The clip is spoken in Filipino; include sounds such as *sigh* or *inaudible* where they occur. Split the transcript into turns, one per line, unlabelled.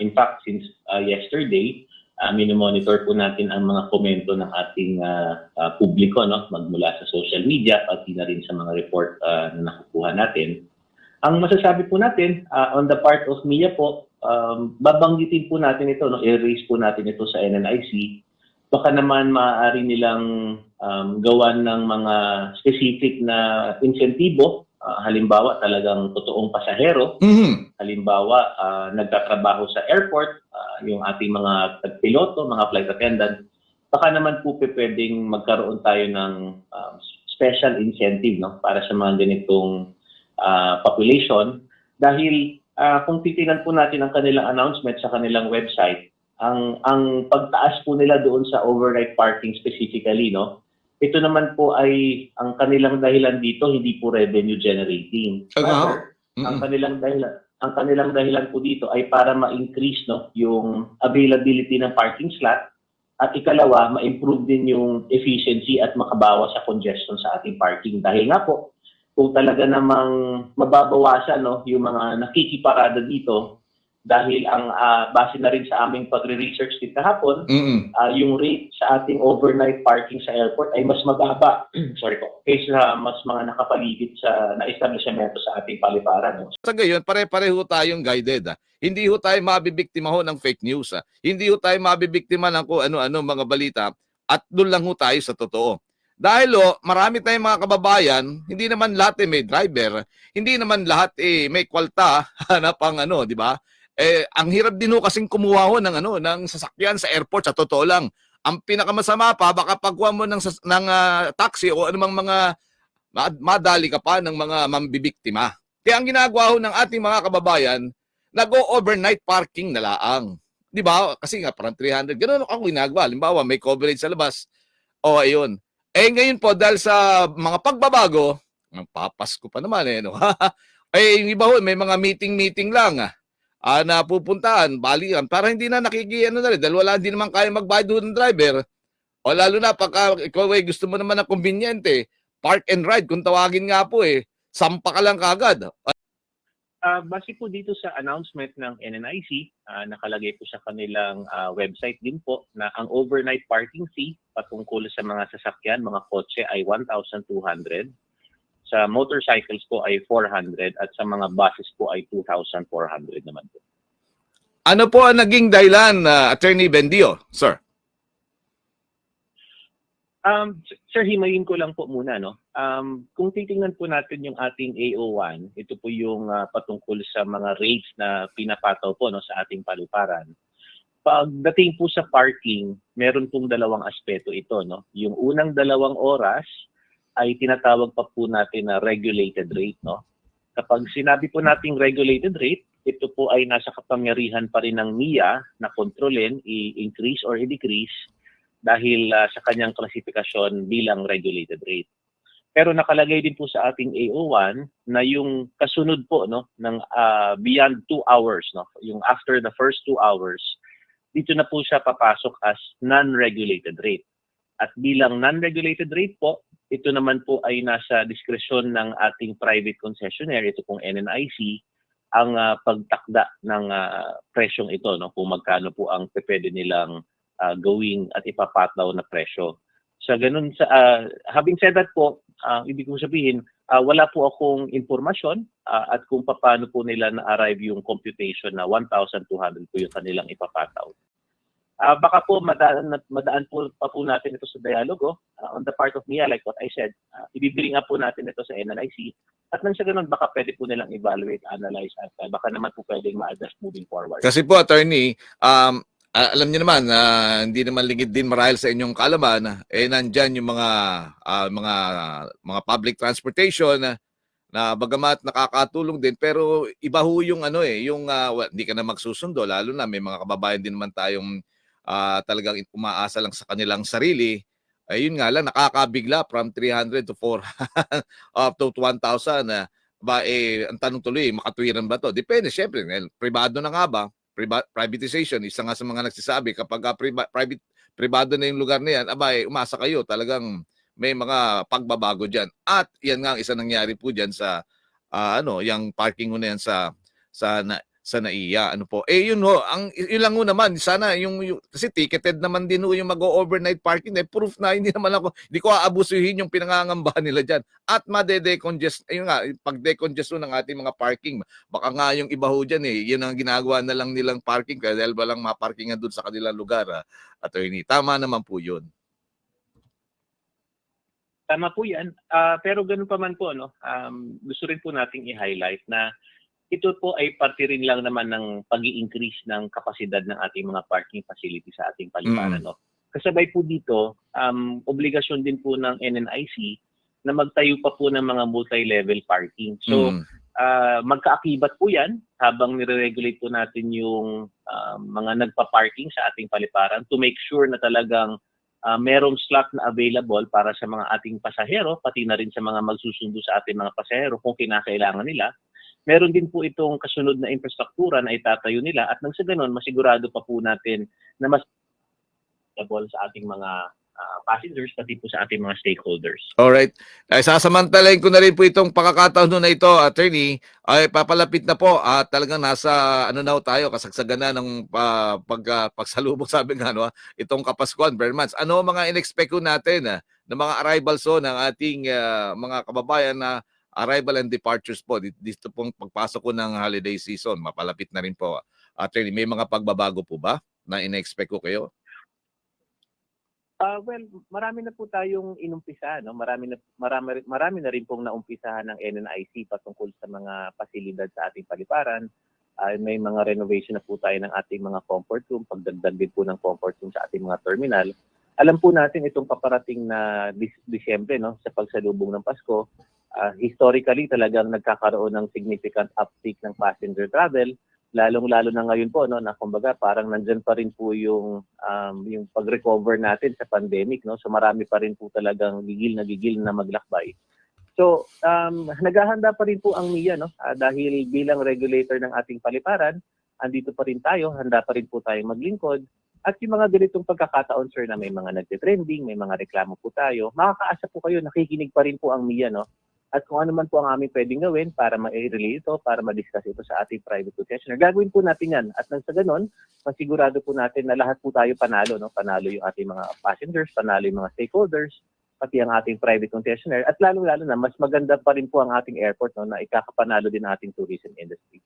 in fact, since uh, yesterday, uh, minomonitor po natin ang mga komento ng ating uh, uh, publiko, no? magmula sa social media, pati na rin sa mga report uh, na nakukuha natin. Ang masasabi po natin, uh, on the part of MIA po, um, babanggitin po natin ito, no? i-raise po natin ito sa NNIC. Baka naman maaari nilang um, gawan ng mga specific na insentibo. Uh, halimbawa, talagang totoong pasahero.
Mhm.
Halimbawa, ah, nagtatrabaho sa airport, ah, yung ating mga piloto, mga flight attendant, baka naman po pwedeng magkaroon tayo ng um, special incentive no para sa mga ganitong ah, population dahil ah, kung titingnan po natin ang kanilang announcement sa kanilang website, ang ang pagtaas po nila doon sa overnight parking specifically no ito naman po ay ang kanilang dahilan dito hindi po revenue generating. Rather,
Mhm.
ang kanilang dahilan ang kanilang dahilan po dito ay para ma-increase no yung availability ng parking slot at ikalawa ma-improve din yung efficiency at makabawas sa congestion sa ating parking dahil nga po kung talaga namang mababawasan no yung mga nakikiparada dito dahil ang ah, base na rin sa aming pagre-research din kahapon
Mhm.
ah, yung rate sa ating overnight parking sa airport ay mas mababa *clears throat* sorry po kaysa mas mga nakapaligid sa na-establishmento sa ating paliparan?
Sa gayon, pare-pareho tayong guided. ah. Hindi ho tayo mabibiktima ho ng fake news. ah. Hindi ho tayo mabibiktima ng kung ano-ano mga balita at doon lang ho tayo sa totoo. Dahil ho, marami tayong mga kababayan, hindi naman lahat eh may driver, hindi naman lahat eh may kwalta *laughs* na pang ano, di ba? Eh, ang hirap din ho kasing kumuha ho ng ano, ng sasakyan sa airport sa totoo lang. Ang pinakamasama pa, baka pagkuha mo ng, ng ah, taxi o anumang mga ma- madali ka pa ng mga mambibiktima. Kaya ang ginagawa ho ng ating mga kababayan, nag-overnight parking na laang. Di ba? Kasi nga parang 300. Ganun ako ginagawa. Halimbawa, may coverage sa labas. O, ayun. Eh, ngayon po, dahil sa mga pagbabago, ang papas ko pa naman eh, no? *laughs* eh, yung iba ho, may mga meeting-meeting lang, ah, ah, na pupuntahan, balikan, para hindi na nakiki, ano na rin, dahil wala, hindi naman kaya magbayad ho ng driver. O lalo na, pagka ikaw ay gusto mo naman ng conveniente, park and ride, kung tawagin nga po eh, sampa ka lang kagad.
Ah, base po dito sa announcement ng NNIC, ah, nakalagay po sa kanilang ah, website din po na ang overnight parking fee patungkol sa mga sasakyan, mga kotse ay 1,200. Sa motorcycles po ay 400 at sa mga buses po ay 2,400 naman po.
Ano po ang naging dahilan, uh, Attorney Bendio, sir?
Um, Sir, himayin ko lang po muna, no? Um, kung titingnan po natin yung ating AO1, ito po yung ah, patungkol sa mga rates na pinapataw po no, sa ating paliparan. Pagdating po sa parking, meron pong dalawang aspeto ito, no? Yung unang dalawang oras ay tinatawag pa po natin na regulated rate, no? Kapag sinabi po nating regulated rate, ito po ay nasa kapangyarihan pa rin ng NIA na kontrolin, i-increase or i-decrease dahil ah, sa kanyang klasifikasyon bilang regulated rate. Pero nakalagay din po sa ating AO1 na yung kasunod po no ng ah, beyond 2 hours no, yung after the first 2 hours, dito na po siya papasok as non-regulated rate. At bilang non-regulated rate po, ito naman po ay nasa diskresyon ng ating private concessionaire, ito pong NNIC, ang ah, pagtakda ng ah, presyong ito, no, kung magkano po ang pwede nilang ah, gawing at ipapataw na presyo. Sa ganun sa ah, having said that po, ah, ibig kong sabihin, ah, wala po akong impormasyon ah, at kung paano po nila na-arrive yung computation na 1,200 po yung kanilang ipapataw. Ah, baka po madaan, madaan po pa po natin ito sa dialogo ah, on the part of Mia like what I said. Uh, ibibring up po natin ito sa NNIC at nang sa ganun baka pwede po nilang evaluate, analyze at ah, baka naman po pwedeng ma-adjust moving forward.
Kasi po, Attorney, um, ah, alam niyo naman, ah, hindi naman lingid din marahil sa inyong kaalaman, eh nandyan yung mga ah, mga mga public transportation na, na bagamat nakakatulong din pero iba ho yung ano eh yung ah, wa- hindi ka na magsusundo lalo na may mga kababayan din naman tayong ah, talagang umaasa lang sa kanilang sarili. Ayun nga lang nakakabigla from 300 to 4 *laughs* up to 1,000 na ba eh ang tanong tuloy makatwiran ba to? Depende syempre dahil privado na nga ba? Priva- privatization isa nga sa mga nagsasabi kapag ah, priva- private privado na yung lugar na yan aba eh, umasa kayo talagang may mga pagbabago diyan at yan nga ang isa nangyari po diyan sa ah, ano yung parking na yan sa sa sa NAIA. Ano po? Eh yun ho, ang yun lang ho naman sana yung, yung kasi ticketed naman din ho yung mag-overnight parking eh proof na *laughs* hindi naman ako hindi ko aabusuhin yung pinangangambahan nila diyan at made-decongest ayun nga pag decongest ng ating mga parking baka nga yung iba ho diyan eh yun ang ginagawa na lang nilang parking kaya dahil ba lang maparkingan doon sa kanilang lugar ah, attorney tama naman po yun
Tama po yan. Ah, pero ganun pa man po, no? um, gusto rin po nating i-highlight na ito po ay parte rin lang naman ng pag increase ng kapasidad ng ating mga parking facility sa ating paliparan. No? Kasabay po dito, um, obligasyon din po ng NNIC na magtayo pa po ng mga multi-level parking. So,
Mm.
ah, magkaakibat po yan habang nire-regulate po natin yung ah, mga nagpa-parking sa ating paliparan to make sure na talagang ah, merong slot na available para sa mga ating pasahero, pati na rin sa mga magsusundo sa ating mga pasahero kung kinakailangan nila. Meron din po itong kasunod na infrastruktura na itatayo nila at nang sa ganun, masigurado pa po natin na mas sa ating mga ah, passengers pati po sa ating mga stakeholders.
Alright. Ay, sasamantalayin ko na rin po itong pakakataon na ito, attorney. Ay, papalapit na po at talagang nasa, ano na tayo, kasagsagan na ng ah, pag, ah, pagsalubong, *laughs* sabi nga, no, ah, itong Kapaskuhan, Bermans. Ano mga in-expect ko natin ah, na mga arrivals so ng ating ah, mga kababayan na arrival and departures po Di- dito pong pagpasok ko ng holiday season. Mapalapit na rin po. Attorney, may mga pagbabago po ba na in-expect ko kayo?
Ah, well, marami na po tayong inumpisa, no? Marami na marami marami na rin pong naumpisahan ng NNIC patungkol sa mga pasilidad sa ating paliparan. Ah, may mga renovation na po tayo ng ating mga comfort room, pagdagdag din po ng comfort room sa ating mga terminal. Alam po natin itong paparating na Dis- Disyembre, no, sa pagsalubong ng Pasko, ah, historically talagang nagkakaroon ng significant uptick ng passenger travel lalong-lalo na ngayon po no na kumbaga parang nandiyan pa rin po yung um, yung pag-recover natin sa pandemic no? So marami pa rin po talagang gigil na gigil na maglakbay. So um, naghahanda pa rin po ang MIA no? Ah, dahil bilang regulator ng ating paliparan andito pa rin tayo handa pa rin po tayong maglingkod. At yung mga ganitong pagkakataon sir na may mga nagte-trending may mga reklamo po tayo makakaasa po kayo nakikinig pa rin po ang MIA no at kung ano man po ang aming pwedeng gawin para ma-relay ito, para ma-discuss ito sa ating private petitioner. Gagawin po natin yan. At nang sa ganun, masigurado po natin na lahat po tayo panalo. No? Panalo yung ating mga passengers, panalo yung mga stakeholders, pati ang ating private concessionaire. At lalong-lalo na, mas maganda pa rin po ang ating airport no, na ikakapanalo din ating tourism industry.